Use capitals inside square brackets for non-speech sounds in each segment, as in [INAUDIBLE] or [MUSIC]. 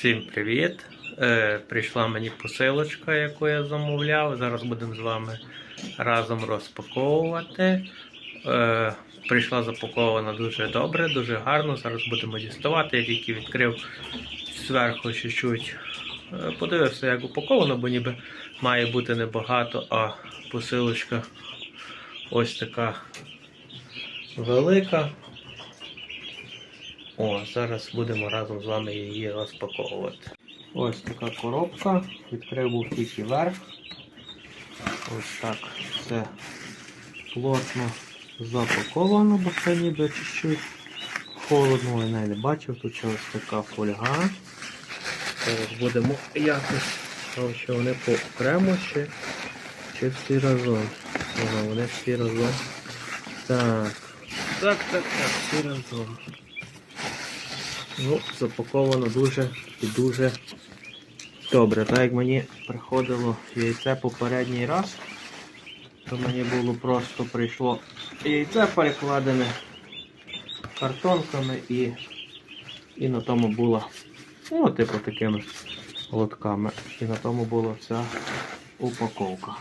Всім привіт! Е, прийшла мені посилочка, яку я замовляв. Зараз будемо з вами разом розпаковувати. Е, прийшла запакована дуже добре, дуже гарно. Зараз будемо діставати. Я тільки відкрив зверху чуть-чуть. Е, подивився, як упаковано, бо ніби має бути небагато, а посилочка ось така велика. О, зараз будемо разом з вами її розпаковувати. Ось така коробка. Відкрив був тільки верх. Ось так все плотно запаковано, бо це ніби чуть-чуть холодно, я не бачив, тут ще ось така фольга. Зараз будемо якось, а що вони по окремо чи, чи всі разом. Ага, вони всі разом. Так. Так, так, так, всі разом. Ну, запаковано дуже і дуже добре. Так як мені приходило яйце попередній раз, то мені було просто прийшло яйце перекладене картонками і, і на тому була, ну, типу такими лотками. І на тому була вся упаковка.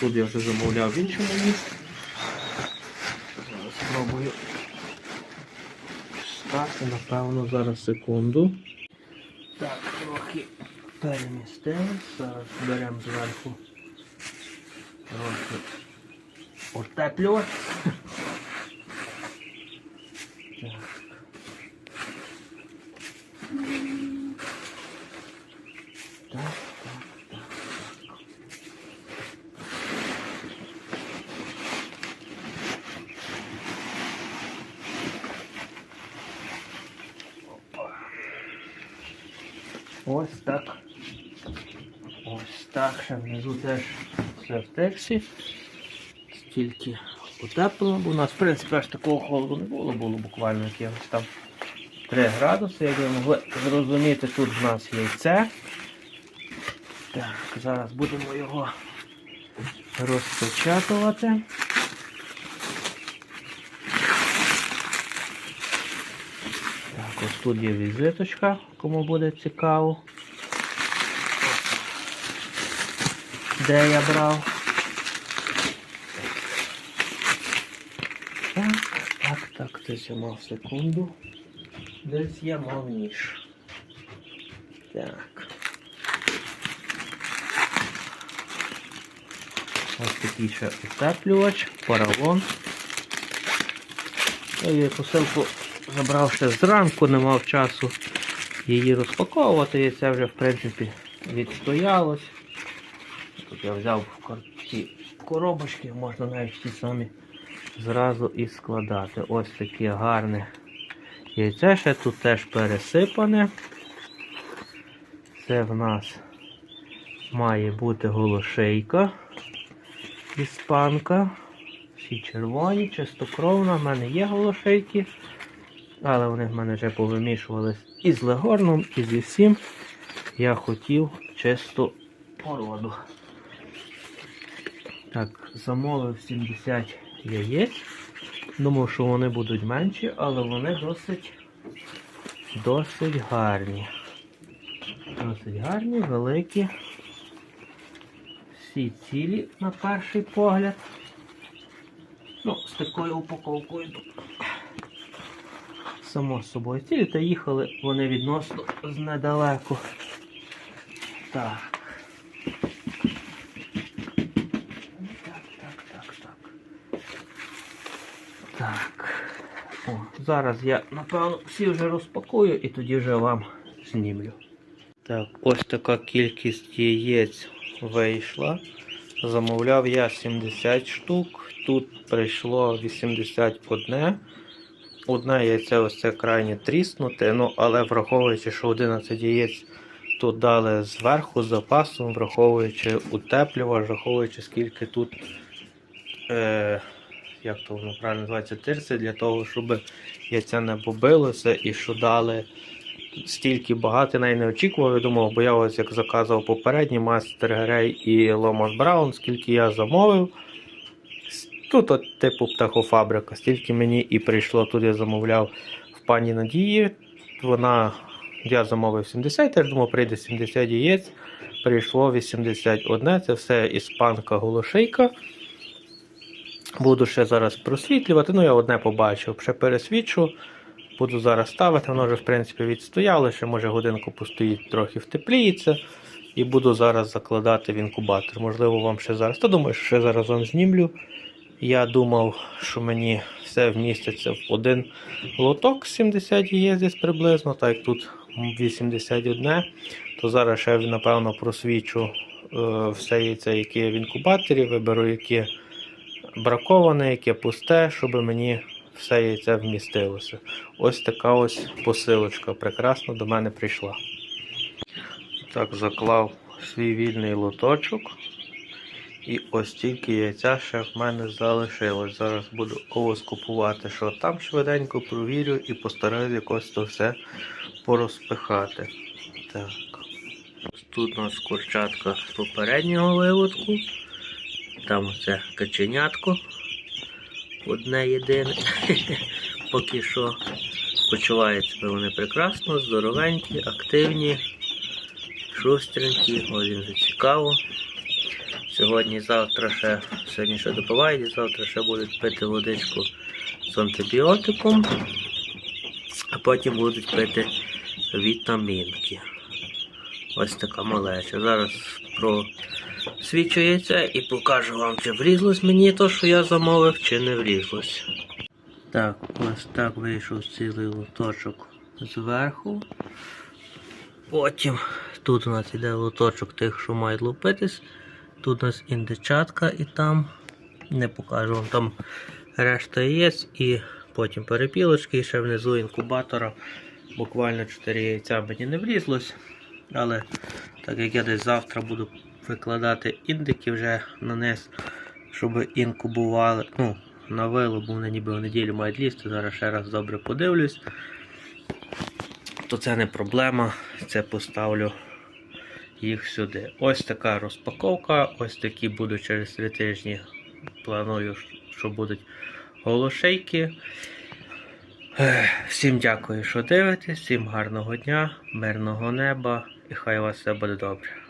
Тут я вже замовляв в іншому місці. Спробую стати, напевно, зараз секунду. Так, трохи перемістимо, Зараз беремо зверху трохи утеплювати. Ось так. Ось так. Ще внизу теж все в тексі. Стільки утеплено, бо у нас, в принципі, аж такого холоду не було, було буквально якихось там 3 градуси, як ви могли зрозуміти, тут в нас яйце. Так, зараз будемо його розпечатувати. Так, ось тут є візиточка, кому буде цікаво. Де я брав? Так, так, так, десь я мав секунду. Десь я мав ніж. Так. Ось такий ще утеплювач, поролон. Я посилку забрав ще зранку, не мав часу її розпаковувати, і це вже в принципі відстоялось. Тут я взяв ці коробочки, можна навіть ті самі зразу і складати. Ось таке гарне яйце, ще тут теж пересипане. Це в нас має бути голошейка іспанка. Всі червоні, чистокровна. В мене є голошейки, але вони в мене вже повимішувались і з легорном, і зі всім. Я хотів чисту породу. Так, замовив 70 яєць. Думав, що вони будуть менші, але вони досить, досить гарні. Досить гарні, великі. Всі цілі на перший погляд. Ну, з такою упаковкою. Само собою цілі, та їхали вони відносно з недалеко. Так. Зараз я, напевно, всі вже розпакую і тоді вже вам знімлю. Так, ось така кількість яєць вийшла. Замовляв я 70 штук. Тут прийшло 81. Одне яйце ось це крайне тріснуте, ну але враховуючи, що 11 яєць тут дали зверху з запасом, враховуючи утеплювач, враховуючи скільки тут, е, як то воно правильно називається, тирси, для того, щоб яйця не побилося і що дали стільки багато, навіть не очікував. Я думав, бо я ось як заказував попередній Мастер Грей і Ломас Браун, скільки я замовив. Тут от, типу птахофабрика, стільки мені і прийшло. Тут я замовляв в пані Надії. Вона Я замовив 70, я думав, прийде 70 яєць. Прийшло 81. Це все іспанка голошейка. Буду ще зараз просвітлювати. Ну, я одне побачив, ще пересвічу. Буду зараз ставити, воно вже в принципі відстояло, ще може годинку постоїть, трохи втепліється. І буду зараз закладати в інкубатор. Можливо, вам ще зараз. Та думаю, що ще зараз вам знімлю. Я думав, що мені все вміститься в один лоток 70 яєць десь приблизно, так як тут 81, то зараз ще напевно просвічу е, все яйце, яке є в інкубаторі, виберу яке браковане, яке пусте, щоб мені все яйце вмістилося. Ось така ось посилочка прекрасно до мене прийшла. Так, заклав свій вільний лоточок. І ось тільки яйця ще в мене залишилось. Зараз буду овоз купувати, що там швиденько провірю і постараюсь якось то все порозпихати. Так. Тут у нас курчатка з попереднього виводку. Там це каченятко. Одне єдине. [LAUGHS] Поки що почувають себе вони прекрасно, здоровенькі, активні, шустренькі, ось їм вже цікаво. Сьогодні, завтра ще, сьогодні ще допивають, завтра ще будуть пити водичку з антибіотиком, а потім будуть пити вітамінки. Ось така малеча. Зараз просвічу яйце і покажу вам, чи влізлось мені то, що я замовив, чи не влізлось. Так, ось так вийшов цілий лоточок зверху. Потім тут у нас іде лоточок тих, що мають лупитись. Тут у нас індичатка і там. Не покажу вам там решта яєць і потім перепілочки, і ще внизу інкубатора. Буквально 4 яйця мені не влізлось. Але так як я десь завтра буду викладати індики вже на низ, щоб інкубували. Ну, на вилу, бо вони ніби в неділю мають лізти. Зараз ще раз добре подивлюсь. То це не проблема. Це поставлю їх сюди. Ось така розпаковка. Ось такі будуть через 3 тижні. Планую, що будуть голошейки. Всім дякую, що дивитесь, всім гарного дня, мирного неба і хай у вас все буде добре.